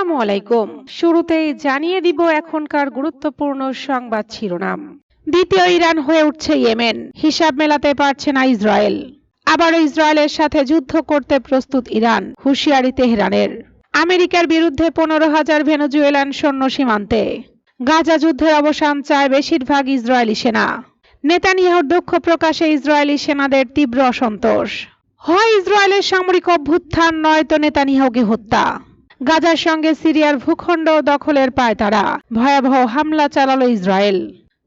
আসসালামু আলাইকুম। শুরুতেই জানিয়ে দিব এখনকার গুরুত্বপূর্ণ সংবাদ শিরোনাম। দ্বিতীয় ইরান হয়ে উঠছে ইয়েমেন। হিসাব মেলাতে পারছে না ইসরায়েল। আবারও ইসরায়েলের সাথে যুদ্ধ করতে প্রস্তুত ইরান, হুঁশিয়ারি তেহরানের। আমেরিকার বিরুদ্ধে পনেরো হাজার ভেনেজুয়েলান সৈন্য সীমান্তে। গাজা যুদ্ধের অবসান চায় বেশিরভাগ ইসরায়েলি সেনা। নেতানিয়াহুর দুঃখ প্রকাশে ইসরায়েলি সেনাদের তীব্র অসন্তোষ। হয় ইসরায়েলের সামরিক অভ্যুত্থান, নয়তো নেতানিয়াহুকে হত্যা। গাজার সঙ্গে সিরিয়ার ভূখণ্ড দখলের পায় তারা। ভয়াবহ হামলা চালালো ইসরায়েল।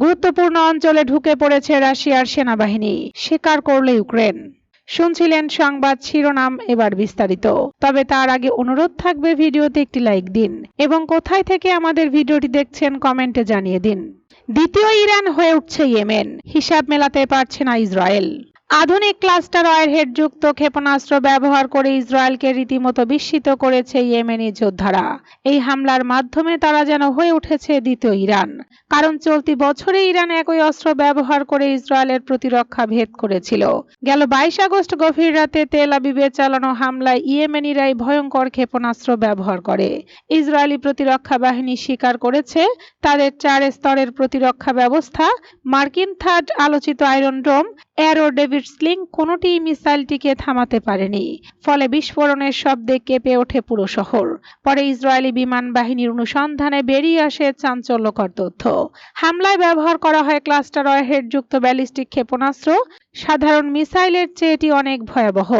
গুরুত্বপূর্ণ অঞ্চলে ঢুকে পড়েছে রাশিয়ার সেনাবাহিনী। স্বীকার করল ইউক্রেন। শুনছিলেন সংবাদ শিরোনাম এবার বিস্তারিত। তবে তার আগে অনুরোধ থাকবে ভিডিওতে একটি লাইক দিন এবং কোথায় থেকে আমাদের ভিডিওটি দেখছেন কমেন্টে জানিয়ে দিন। দ্বিতীয় ইরান হয়ে উঠছে ইয়েমেন। হিসাব মেলাতে পারছে না ইসরায়েল। আধুনিক ক্লাস্টার যুক্ত ক্ষেপণাস্ত্র ব্যবহার করে ইসরায়েলকে রীতিমতো বিস্মিত করেছে ইয়েমেনি যোদ্ধারা। এই হামলার মাধ্যমে তারা যেন হয়ে উঠেছে দ্বিতীয় ইরান। কারণ চলতি বছরে ইরান একই অস্ত্র ব্যবহার করে ইসরায়েলের প্রতিরক্ষা ভেদ করেছিল। গেল বাইশ আগস্ট গভীর রাতে তেল আবিবে চালানো হামলায় ইয়েমেনিরাই ভয়ঙ্কর ক্ষেপণাস্ত্র ব্যবহার করে। ইসরায়েলি প্রতিরক্ষা বাহিনী স্বীকার করেছে, তাদের চার স্তরের প্রতিরক্ষা ব্যবস্থা, মার্কিন থার্ড আলোচিত Iron Dome Arrow David Sling কোনোটি মিসাইলটিকে থামাতে পারেনি, ফলে বিস্ফোরণের শব্দে কেঁপে ওঠে পুরো শহর। পরে ইসরায়েলি বিমান বাহিনীর অনুসন্ধানে বেরিয়ে আসে চাঞ্চল্যকর তথ্য। হামলায় ব্যবহার করা হয় ক্লাস্টার যুক্ত ব্যালিস্টিক ক্ষেপণাস্ত্র। সাধারণ মিসাইলের চেয়ে এটি অনেক ভয়াবহ,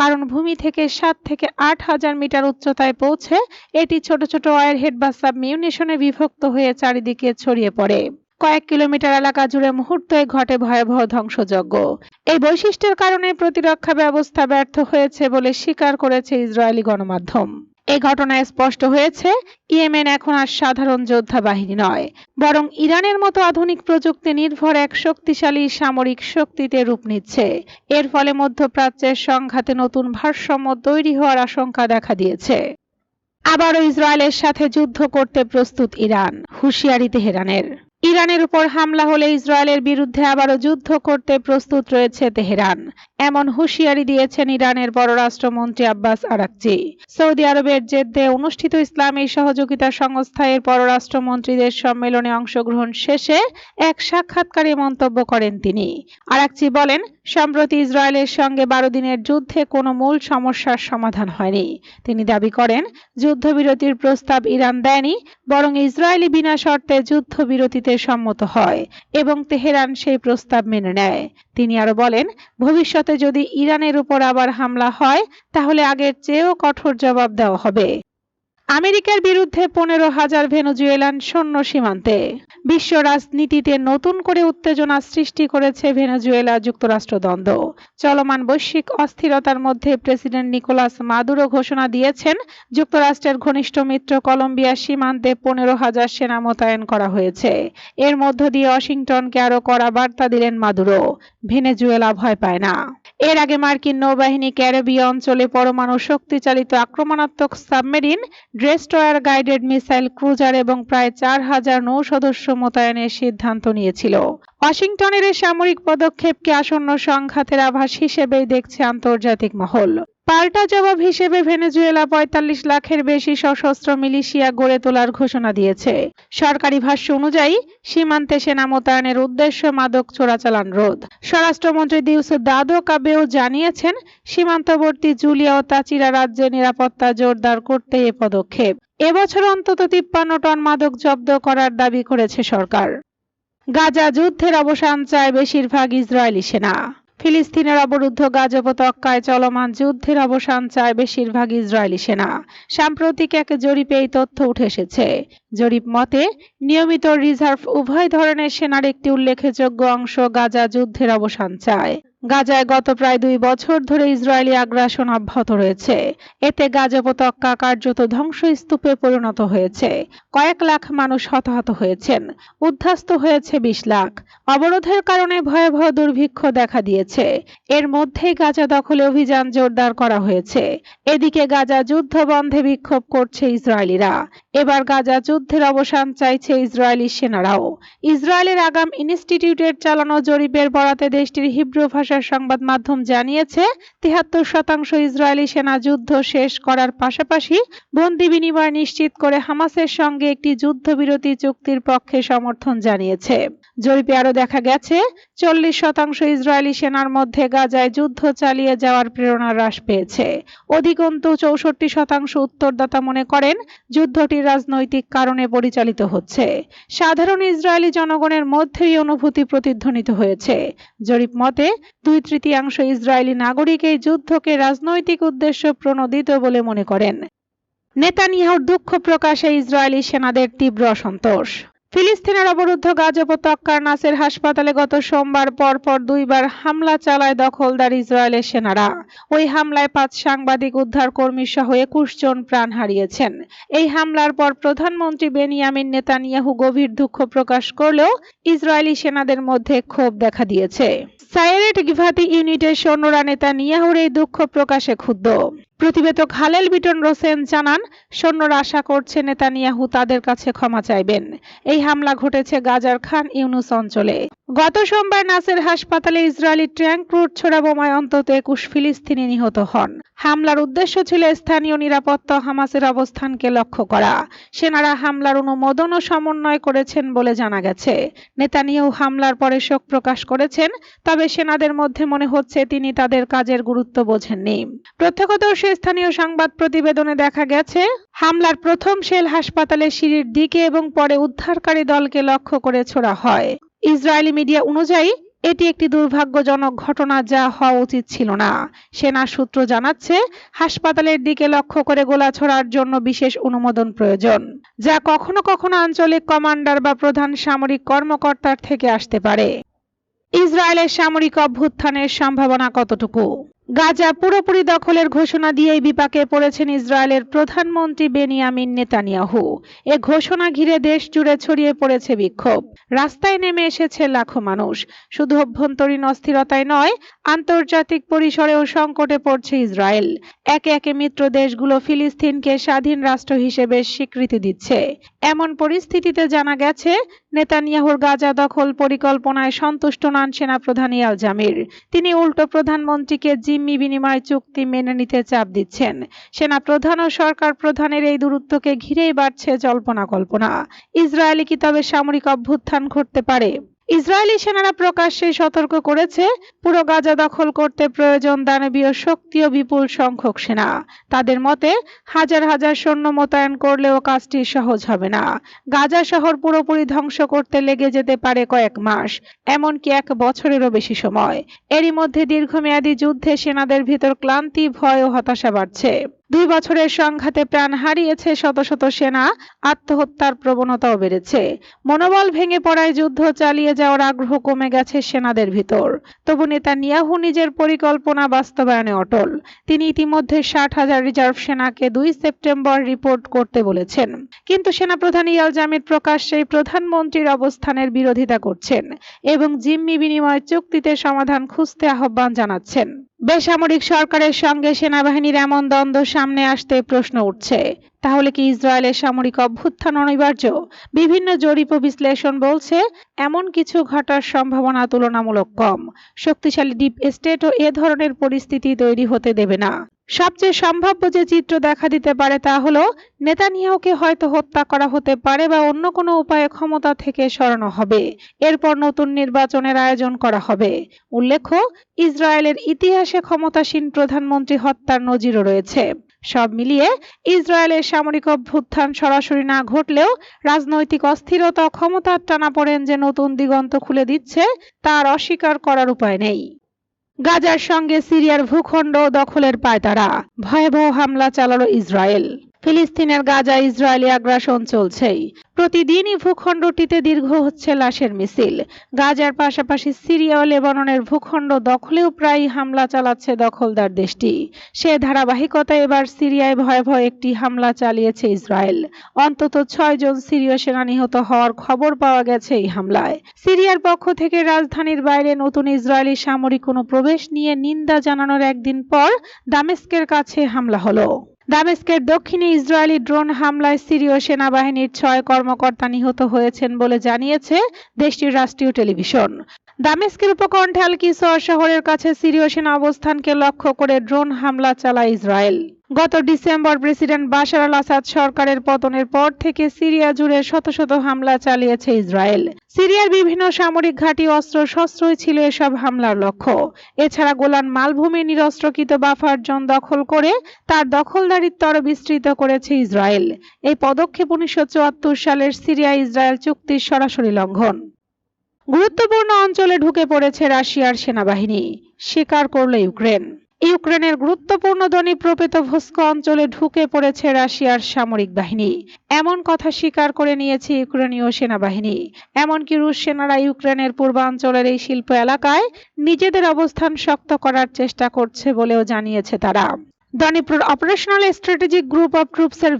কারণ ভূমি থেকে সাত থেকে আট হাজার মিটার উচ্চতায় পৌঁছে এটি ছোট ছোট ওয়ারহেড বা সাবমিউনিশনে বিভক্ত হয়ে চারিদিকে ছড়িয়ে পড়ে। কয়েক কিলোমিটার এলাকা জুড়ে মুহূর্তে ঘটে ভয়াবহ ধ্বংসযজ্ঞ। এই বৈশিষ্ট্যের কারণে প্রতিরক্ষা ব্যবস্থা ব্যর্থ হয়েছে বলে স্বীকার করেছে ইসরায়েলি গণমাধ্যম। এই ঘটনায় স্পষ্ট হয়েছে, ইয়েমেন এখন আর সাধারণ যোদ্ধা বাহিনী নয়, বরং ইরানের মতো আধুনিক প্রযুক্তি নির্ভর এক শক্তিশালী সামরিক শক্তিতে রূপ নিচ্ছে। এর ফলে মধ্যপ্রাচ্যের সংঘাতে নতুন ভারসাম্য তৈরি হওয়ার আশঙ্কা দেখা দিয়েছে। আবারও ইসরায়েলের সাথে যুদ্ধ করতে প্রস্তুত ইরান হুঁশিয়ারি তেহরানের ইরানের উপর হামলা হলে ইসরায়েলের বিরুদ্ধে আবারও যুদ্ধ করতে প্রস্তুত রয়েছে তেহরান। এমন হুঁশিয়ারি দিয়েছেন ইরানের পররাষ্ট্রমন্ত্রী আব্বাস আরাকচি। সৌদি আরবের জেদ্দে অনুষ্ঠিত ইসলামী সহযোগিতা সংস্থা এর পররাষ্ট্রমন্ত্রীদের সম্মেলনে অংশগ্রহণ শেষে এক সাক্ষাৎকারে মন্তব্য করেন তিনি। আরাকচি বলেন, সম্প্রতি ইসরায়েলের সঙ্গে বারো দিনের যুদ্ধে কোনো মূল সমস্যার সমাধান হয়নি। তিনি দাবি করেন, যুদ্ধবিরতির প্রস্তাব ইরান দেয়নি, বরং ইসরায়েলি বিনা শর্তে যুদ্ধবিরতিতে সম্মত হয় এবং তেহরান সেই প্রস্তাব মেনে নেয়। তিনি আরও বলেন, ভবিষ্যতে যদি ইরানের উপর আবার হামলা হয় তাহলে আগের চেয়েও কঠোর জবাব দেওয়া হবে। আমেরিকার বিরুদ্ধে পনেরো হাজার ভেনেজুয়েলান সৈন্য সীমান্তে। বিশ্ব রাজনীতিতে নতুন করে উত্তেজনা সৃষ্টি করেছে ভেনেজুয়েলা যুক্তরাষ্ট্র দ্বন্দ্ব চলমান বৈশ্বিক অস্থিরতার মধ্যে প্রেসিডেন্ট নিকোলাস মাদুরো ঘোষণা দিয়েছেন, যুক্তরাষ্ট্রের ঘনিষ্ঠ মিত্র কলম্বিয়া সীমান্তে পনেরো হাজার সেনা মোতায়েন করা হয়েছে। এর মধ্য দিয়ে ওয়াশিংটনকে আরও কড়া বার্তা দিলেন মাদুরো। ভেনেজুয়েলা ভয় পায় না। এর আগে মার্কিন নৌবাহিনী ক্যারিবীয় অঞ্চলে পরমাণু শক্তিচালিত আক্রমণাত্মক submarine destroyer guided missile cruiser এবং প্রায় চার হাজার নৌ সদস্য মোতায়েনের সিদ্ধান্ত নিয়েছিল। ওয়াশিংটনের এই সামরিক পদক্ষেপকে আসন্ন সংঘাতের আভাস হিসেবেই দেখছে আন্তর্জাতিক মহল। পাল্টা জবাব হিসেবে ভেনেজুয়েলা পঁয়তাল্লিশ লাখের বেশি সশস্ত্র মিলিশিয়া গড়ে তোলার ঘোষণা দিয়েছে। সরকারি ভাষ্য অনুযায়ী, সীমান্তে সেনা মোতায়েনের উদ্দেশ্য মাদক চোরাচালান রোধ। স্বরাষ্ট্রমন্ত্রী দিউস দাদো কাবেও জানিয়েছেন, সীমান্তবর্তী জুলিয়া ও তাচিরা রাজ্যে নিরাপত্তা জোরদার করতে এ পদক্ষেপ। এবছর অন্তত তিপ্পান্ন টন মাদক জব্দ করার দাবি করেছে সরকার। গাজা যুদ্ধের অবসান চায় বেশিরভাগ ইসরায়েলি সেনা। ফিলিস্তিনের অবরুদ্ধ গাজা উপত্যকায় চলমান যুদ্ধের অবসান চায় বেশিরভাগ ইসরায়েলি সেনা। সাম্প্রতিক এক জরিপে এই তথ্য উঠে এসেছে। জরিপ মতে, নিয়মিত রিজার্ভ উভয় ধরনের সেনার একটি উল্লেখযোগ্য অংশ গাজা যুদ্ধের অবসান চায়। গাজায় গত প্রায় দুই বছর ধরে ইসরায়েলি আগ্রাসন অব্যাহত রয়েছে। এতে গাজা উপত্যকা কার্যত ধ্বংসস্তূপে পরিণত হয়েছে। কয়েক লাখ মানুষ হতাহত হয়েছেন। উদ্ধাস্ত হয়েছে বিশ লাখ। অবরোধের কারণে ভয়াবহ দুর্ভিক্ষ দেখা দিয়েছে। এর মধ্যেই গাজা দখলে অভিযান জোরদার করা হয়েছে। এদিকে গাজা যুদ্ধ বন্ধে বিক্ষোভ করছে ইসরায়েলিরা। এবার গাজা যুদ্ধের অবসান চাইছে ইসরায়েলি সেনারাও। ইসরায়েলের আগাম ইনস্টিটিউটের চালানো জরিপের বরাতে দেশটির হিব্রু ভাষার সংবাদ মাধ্যম জানিয়েছে, তিহাত্তর শতাংশ ইসরায়েলি সেনা যুদ্ধ শেষ করার পাশাপাশি বন্দি বিনিময় নিশ্চিত করে হামাসের সঙ্গে একটি যুদ্ধবিরতি চুক্তির পক্ষে সমর্থন জানিয়েছে। জরিপে আরও দেখা গেছে, চল্লিশ শতাংশ ইসরায়েলি সেনার মধ্যে গাজায় যুদ্ধ চালিয়ে যাওয়ার প্রেরণা হ্রাস পেয়েছে। অধিকন্তু চৌষট্টি শতাংশ উত্তরদাতা মনে করেন যুদ্ধটি রাজনৈতিক কারণে পরিচালিত হচ্ছে। সাধারণ ইসরায়েলি জনগণের মধ্যেই অনুভূতি প্রতিধ্বনিত হয়েছে। জরিপ মতে, দুই তৃতীয়াংশ ইসরায়েলি নাগরিক এই যুদ্ধকে রাজনৈতিক উদ্দেশ্য প্রণোদিত বলে মনে করেন। নেতানিয়াহুর দুঃখ প্রকাশে ইসরায়েলি সেনাদের তীব্র অসন্তোষ। ফিলিস্তিনের অবরুদ্ধ গাজা নাসের হাসপাতালে গত সোমবার পরপর দুইবার হামলা চালায় দখলদার ইসরায়েলের সেনারা। ওই হামলায় পাঁচ সাংবাদিক উদ্ধার কর্মী সহ একুশ জন প্রাণ হারিয়েছেন। এই হামলার পর প্রধানমন্ত্রী বেনিয়ামিন নেতানিয়াহু গভীর দুঃখ প্রকাশ করলেও ইসরায়েলি সেনাদের মধ্যে ক্ষোভ দেখা দিয়েছে। সাইরেট গিভাতি ইউনিটের সৈন্যরা নেতানিয়াহুর এই দুঃখ প্রকাশে ক্ষুব্ধ। প্রতিবেদক হালেল বিটন রোসেন জানান, সৈন্যরা আশা করছে নেতানিয়াহু তাদের কাছে ক্ষমা চাইবেন। এই হামলা ঘটেছে গাজার খান ইউনুস অঞ্চলে। গত সোমবার নাসের হাসপাতালে ইসরায়েলি ট্যাঙ্ক রুট ছোড়া বোমায় অন্তত একুশ ফিলিস্তিনি নিহত হন। হামলার উদ্দেশ্য ছিল স্থানীয় নিরাপত্তা হামাসের অবস্থানকে লক্ষ্য করা। সেনারা হামলার অনুমোদন ও সমন্বয় করেছেন বলে জানা গেছে। নেতানিয়াহু হামলার পরে শোক প্রকাশ করেছেন, তবে সেনাদের মধ্যে মনে হচ্ছে তিনি তাদের কাজের গুরুত্ব বোঝেননি। প্রত্যক্ষদর্শী স্থানীয় সংবাদ প্রতিবেদনে দেখা গেছে, হামলার প্রথম শেল হাসপাতালের সিঁড়ির দিকে এবং পরে উদ্ধারকারী দলকে লক্ষ্য করে ছোড়া হয়। ইসরায়েলি মিডিয়া অনুযায়ী, এটি একটি দুর্ভাগ্যজনক ঘটনা যা হওয়া উচিত ছিল না। সেনা সূত্র জানাচ্ছে, হাসপাতালের দিকে লক্ষ্য করে গোলা ছোড়ার জন্য বিশেষ অনুমোদন প্রয়োজন, যা কখনো কখনো আঞ্চলিক কমান্ডার বা প্রধান সামরিক কর্মকর্তার থেকে আসতে পারে। ইসরায়েলের সামরিক অভ্যুত্থানের সম্ভাবনা কতটুকু? গাজা পুরোপুরি দখলের ঘোষণা দিয়েই বিপাকে পড়েছেন ইসরায়েলের প্রধানমন্ত্রী বেনিয়ামিন নেতানিয়াহু। এ ঘোষণা ঘিরে দেশ জুড়ে ছড়িয়ে পড়েছে বিক্ষোভ। রাস্তায় নেমে এসেছে লাখো মানুষ। শুধু অভ্যন্তরীণ অস্থিরতায় নয়, আন্তর্জাতিক পরিসরেও সংকটে পড়ছে ইসরায়েল। একে একে মিত্র দেশগুলো ফিলিস্তিনকে স্বাধীন রাষ্ট্র হিসেবে স্বীকৃতি দিচ্ছে। এমন পরিস্থিতিতে জানা গেছে, নেতানিয়াহুর গাজা দখল পরিকল্পনায় সন্তুষ্ট নন সেনাপ্রধান ইয়াল জামির তিনি উল্টো প্রধানমন্ত্রীকে জিম্মি বিনিময় চুক্তি মেনে নিতে চাপ দিচ্ছেন। সেনা প্রধান ও সরকার প্রধানের এই দূরত্বকে ঘিরেই বাড়ছে জল্পনা কল্পনা। ইসরায়েলি কি তবে সামরিক অভ্যুত্থান ঘটতে পারে? ইসরায়েলি সেনারা প্রকাশ্যে সতর্ক করেছে, পুরো গাজা দখল করতে প্রয়োজন দানবীয় শক্তি ও বিপুল সংখ্যক সেনা। তাদের মতে, হাজার হাজার সৈন্য মোতায়েন করলেও কাজটি সহজ হবে না। গাজা শহর পুরোপুরি ধ্বংস করতে লেগে যেতে পারে কয়েক মাস, এমনকি এক বছরেরও বেশি সময়। এরই মধ্যে দীর্ঘমেয়াদী যুদ্ধে সেনাদের ভিতর ক্লান্তি, ভয় ও হতাশা বাড়ছে। দুই বছরের সংঘাতে প্রাণ হারিয়েছে শত শত সেনা। আত্মহত্যার প্রবণতাও বেড়েছে। মনোবল ভেঙে পড়ায় যুদ্ধ চালিয়ে যাওয়ার আগ্রহ কমে গেছে সেনাদের ভিতর। তবু নেতানিয়াহু নিজের পরিকল্পনা বাস্তবায়নে অটল। তিনি ইতিমধ্যে ষাট হাজার রিজার্ভ সেনাকে দুই সেপ্টেম্বর রিপোর্ট করতে বলেছেন। কিন্তু সেনাপ্রধান ইয়াল জামির প্রকাশ্যেই প্রধানমন্ত্রীর অবস্থানের বিরোধিতা করছেন এবং জিম্মি বিনিময় চুক্তিতে সমাধান খুঁজতে আহ্বান জানাচ্ছেন। বেসামরিক সরকারের সঙ্গে সেনাবাহিনীর এমন দ্বন্দ্ব সামনে আসতে প্রশ্ন উঠছে। তাহলে কি ইসরায়েলের সামরিক অভ্যুত্থান অনিবার্য? বিভিন্ন জরিপ ও বিশ্লেষণ বলছে, এমন কিছু ঘটার সম্ভাবনা তুলনামূলক কম। শক্তিশালী ডিপ স্টেটও এ ধরনের পরিস্থিতি তৈরি হতে দেবে না। সবচেয়ে সম্ভাব্য যে চিত্র দেখা দিতে পারে তা হলো, নেতানিয়াহুকে হয়তো হত্যা করা হতে পারে বা অন্য কোনো উপায়ে ক্ষমতা থেকে সরানো হবে। এরপর নতুন নির্বাচনের আয়োজন করা হবে। উল্লেখ্য, ইসরায়েলের ইতিহাসে ক্ষমতাসীন প্রধানমন্ত্রী হত্যার নজিরও রয়েছে। সব মিলিয়ে ইসরায়েলের সামরিক অভ্যুত্থান সরাসরি না ঘটলেও রাজনৈতিক অস্থিরতা ক্ষমতার টানাপোড়েন যে নতুন দিগন্ত খুলে দিচ্ছে, তার অস্বীকার করার উপায় নেই। গাজার সঙ্গে সিরিয়ার ভূখণ্ড দখলের পায়তারা। ভয়াবহ হামলা চালালো ইসরায়েল। ফিলিস্তিনের গাজা ইসরায়েলি আগ্রাসন চলছেই। প্রতিদিনই ভূখণ্ডটিতে দীর্ঘ হচ্ছে লাশের মিছিল। গাজার পাশাপাশি সিরিয়া ও লেবাননের ভূখণ্ড দখলেও প্রায় হামলা চালাচ্ছে দখলদার দেশটি। সে ধারাবাহিকতা এবার সিরিয়ায় ভয়াবহ একটি হামলা চালিয়েছে ইসরায়েল। অন্তত ছয় জন সিরীয় সেনা নিহত হওয়ার খবর পাওয়া গেছে এই হামলায়। সিরিয়ার পক্ষ থেকে রাজধানীর বাইরে নতুন ইসরায়েলি সামরিক কোনো প্রবেশ নিয়ে নিন্দা জানানোর একদিন পর দামেস্কের কাছে হামলা হলো। দামেস্কের দক্ষিণে ইসরায়েলি ড্রোন হামলায় সিরীয় সেনাবাহিনীর ছয় কর্মকর্তা নিহত হয়েছেন বলে জানিয়েছে দেশটির রাষ্ট্রীয় টেলিভিশন। দামেস্কের উপকণ্ঠে আল কিসর শহরের কাছে সিরীয় সেনা অবস্থানকে লক্ষ্য করে ড্রোন হামলা চালায় ইসরায়েল। গত December president Bashar al Assad সরকারের পতনের পর থেকে সিরিয়া জুড়ে শত শত হামলা চালিয়েছে ইসরায়েল। সিরিয়ার বিভিন্ন সামরিক ঘাঁটি, অস্ত্র শস্ত্রই ছিল এসব হামলার লক্ষ্য। এছাড়া গোলান মালভূমি নিরস্ত্রকৃত বাফার জোন দখল করে তার দখলদারিত্ব আরও বিস্তৃত করেছে ইসরায়েল। এই পদক্ষেপ উনিশশো চুয়াত্তর সালের সিরিয়া ইসরায়েল চুক্তির সরাসরি লঙ্ঘন। গুরুত্বপূর্ণ অঞ্চলে ঢুকে পড়েছে রাশিয়ার সেনাবাহিনী। স্বীকার করল ইউক্রেন। ইউক্রেনের গুরুত্বপূর্ণ প্রপেত ভস্ক অঞ্চলে ঢুকে পড়েছে রাশিয়ার সামরিক বাহিনী। এমন কথা স্বীকার করে নিয়েছে ইউক্রেনীয় সেনাবাহিনী। এমনকি রুশ সেনারা ইউক্রেনের পূর্বাঞ্চলের এই শিল্প এলাকায় নিজেদের অবস্থান শক্ত করার চেষ্টা করছে বলেও জানিয়েছে তারা। দনিপ্রোর অপারেশনাল স্ট্র্যাটেজিক গ্রুপ অফ ট্রুপসের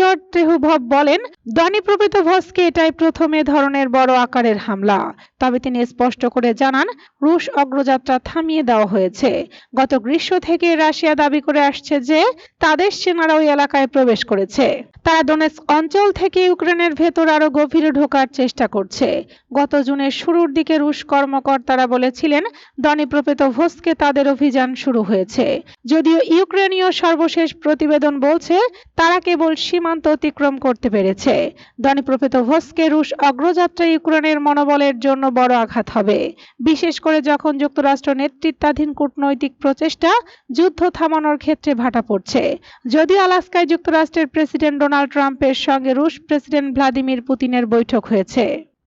ভিক্টর তেহুভভ বলেন দনিপ্রপেতভস্কে এটাই প্রথম ধরনের বড় আকারের হামলা। তবে তিনি স্পষ্ট করে জানান, রুশ অগ্রযাত্রা থামিয়ে দেওয়া হয়েছে। গত গ্রীষ্ম থেকে রাশিয়া দাবি করে আসছে যে, তাদের সেনারা ওই এলাকায় প্রবেশ করেছে। তারা অঞ্চল থেকে ইউক্রেনের ভেতর গভীরে ঢোকার চেষ্টা করছে। গত জুনের শুরুর দিকে রুশ কর্মকর্তারা বলেছিলেন দনিপ্রপেতভস্কে তাদের অভিযান শুরু হয়েছে। যদিও ইউক্রেনীয় সর্বশেষ প্রতিবেদন বলছে, তারা কেবল সীমান্ত অতিক্রম করতে পেরেছে। দনিপ্রপেতভস্কে রুশ অগ্রযাত্রা ইউক্রেনের মনোবলের জন্য বড় আঘাত হবে। বিশেষ করে যখন যুক্তরাষ্ট্র নেতৃত্বাধীন কূটনৈতিক প্রচেষ্টা যুদ্ধ থামানোর ক্ষেত্রে ভাটা পড়ছে। যদি আলাস্কায় যুক্তরাষ্ট্রের প্রেসিডেন্ট ডোনাল্ড ট্রাম্পের সঙ্গে রুশ প্রেসিডেন্ট ভ্লাদিমির পুতিনের বৈঠক হয়েছে।